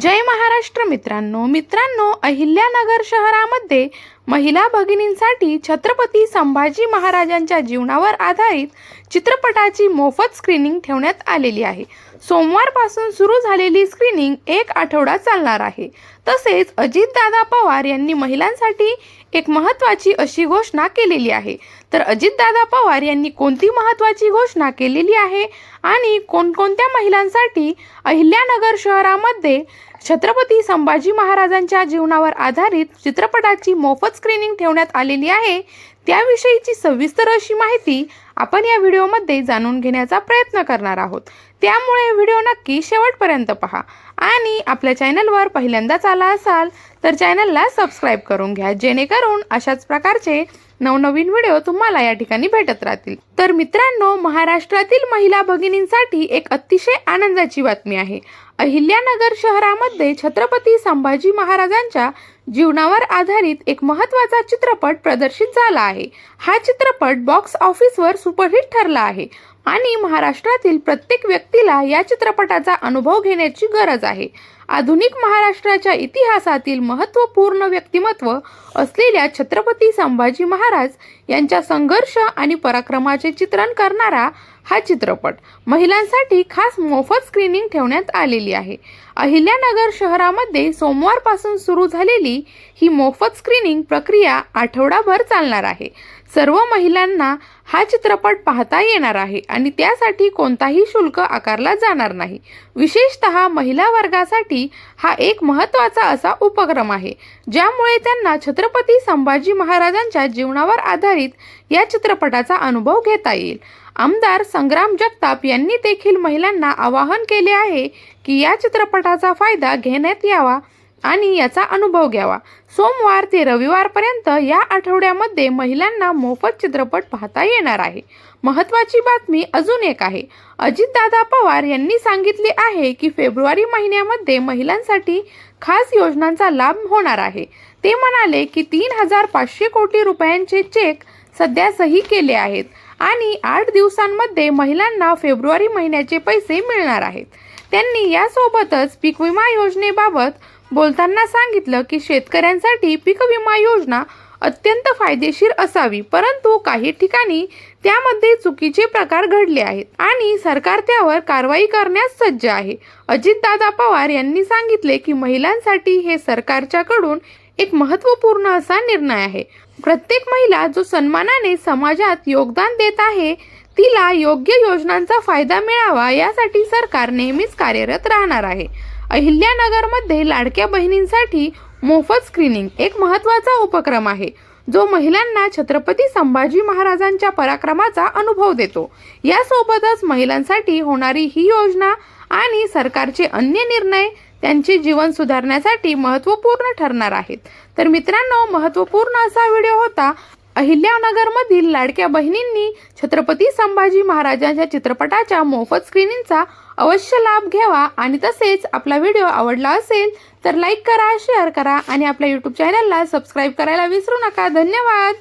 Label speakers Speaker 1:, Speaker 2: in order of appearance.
Speaker 1: जय महाराष्ट्र मित्रांनो. मित्रांनो अहिल्यानगर शहरामध्ये महिला भगिनींसाठी छत्रपती संभाजी महाराजांच्या जीवनावर आधारित चित्रपटाची मोफत स्क्रीनिंग ठेवण्यात आलेली आहे. सोमवारपासून सुरू झालेली स्क्रीनिंग एक आठवडा चालणार आहे. तसेच अजितदादा पवार यांनी महिलांसाठी एक महत्त्वाची अशी घोषणा केलेली आहे. तर अजितदादा पवार यांनी कोणती महत्त्वाची घोषणा केलेली आहे? आणि कोणकोणत्या महिलांसाठी अहिल्यानगर शहरामध्ये छत्रपती संभाजी महाराजांच्या जीवनावर आधारित चित्रपटाची मोफत स्क्रीनिंग ठेवण्यात आलेली आहे. त्याविषयीची सविस्तर अशी माहिती आपण या व्हिडिओमध्ये जाणून घेण्याचा प्रयत्न करणार आहोत. त्यामुळे व्हिडिओ नक्की शेवटपर्यंत पहा. आणि आपल्या चॅनलवर पहिल्यांदाच आला असाल तर चॅनलला सबस्क्राईब करून घ्या जेणेकरून अशाच प्रकारचे नवनवीन व्हिडिओ तुम्हाला या ठिकाणी भेटत राहतील. तर मित्रांनो महाराष्ट्रातील महिला भगिनींसाठी एक अतिशय आनंदाची बातमी आहे. अहिल्यानगर शहरामध्ये छत्रपती संभाजी महाराजांच्या जीवनावर आधारित एक महत्त्वाचा चित्रपट प्रदर्शित झाला आहे. हा चित्रपट बॉक्स ऑफिसवर सुपरहिट ठरला आहे आणि महाराष्ट्रातील प्रत्येक व्यक्तीला या चित्रपटाचा अनुभव घेण्याची गरज आहे. आधुनिक महाराष्ट्राच्या इतिहासातील महत्त्वपूर्ण व्यक्तिमत्व असलेल्या छत्रपती संभाजी महाराज यांच्या संघर्ष आणि पराक्रमाचे चित्रण करणारा हा चित्रपट महिलांसाठी खास मोफत स्क्रीनिंग ठेवण्यात आलेली आहे. अहिल्यानगर शहरामध्ये सोमवारपासून सुरू झालेली ही मोफत स्क्रीनिंग प्रक्रिया आठवडाभर चालणार आहे. सर्व महिलांना हा चित्रपट पाहता येणार आहे आणि त्यासाठी कोणताही शुल्क आकारला जाणार नाही. विशेषत महिला वर्गासाठी हा एक महत्त्वाचा असा उपक्रम आहे ज्यामुळे त्यांना छत्रपती संभाजी महाराजांच्या जीवनावर आधारित या चित्रपटाचा अनुभव घेता येईल. आमदार संग्राम जगताप यांनी देखील महिलांना आवाहन केले आहे की या चित्रपटाचा फायदा घेण्यात यावा आणि याचा अनुभव घ्यावा. सोमवार ते रविवारपर्यंत या आठवड्यामध्ये महिलांना मोफत चित्रपट पाहता येणार आहे. महत्त्वाची बातमी अजून एक आहे. अजितदादा पवार यांनी सांगितले आहे की फेब्रुवारी महिन्यामध्ये महिलांसाठी खास योजनांचा लाभ होणार आहे. ते म्हणाले की तीन हजार पाचशे कोटी रुपयांचे चेक सध्या सही केले आहेत आणि आठ दिवसांमध्ये महिलांना फेब्रुवारी महिन्याचे पैसे मिळणार आहेत. त्यांनी यासोबतच पीक विमा योजनेबाबत बोलताना सांगितलं की शेतकऱ्यांसाठी पीक विमा योजना अत्यंत फायदेशीर असावी परंतु काही ठिकाणी त्यामध्ये चुकीचे प्रकार घडले आहेत आणि सरकार त्यावर कारवाई करण्यास सज्ज आहे. अजितदादा पवार यांनी सांगितले की महिलांसाठी हे सरकारच्याकडून एक महत्त्वपूर्ण असा निर्णय आहे. प्रत्येक महिला जो सन्मानाने समाजात योगदान देत आहे तिला योग्य योजनांचा फायदा मिळावा यासाठी सरकार नेहमीच कार्यरत राहणार आहे. अहिल्यानगरमध्ये लाडक्या बहिणींसाठी मोफत स्क्रीनिंग एक महत्त्वाचा उपक्रम आहे जो महिलांना छत्रपती संभाजी महाराजांच्या पराक्रमाचा अनुभव देतो. यासोबतच महिलांसाठी होणारी ही योजना आणि सरकारचे अन्य निर्णय त्यांचे जीवन सुधारण्यासाठी महत्त्वपूर्ण ठरणार आहेत. तर मित्रांनो महत्त्वपूर्ण असा व्हिडिओ होता अहिल्यानगरमधील लाडक्या बहिणींनी छत्रपती संभाजी महाराजांच्या चित्रपटाच्या मोफत स्क्रीनिंगचा अवश्य लाभ घ्यावा आणि तसेच आपला व्हिडिओ आवडला असेल तर लाईक करा शेअर करा आणि आपल्या यूट्यूब चॅनलला सबस्क्राईब करायला विसरू नका. धन्यवाद!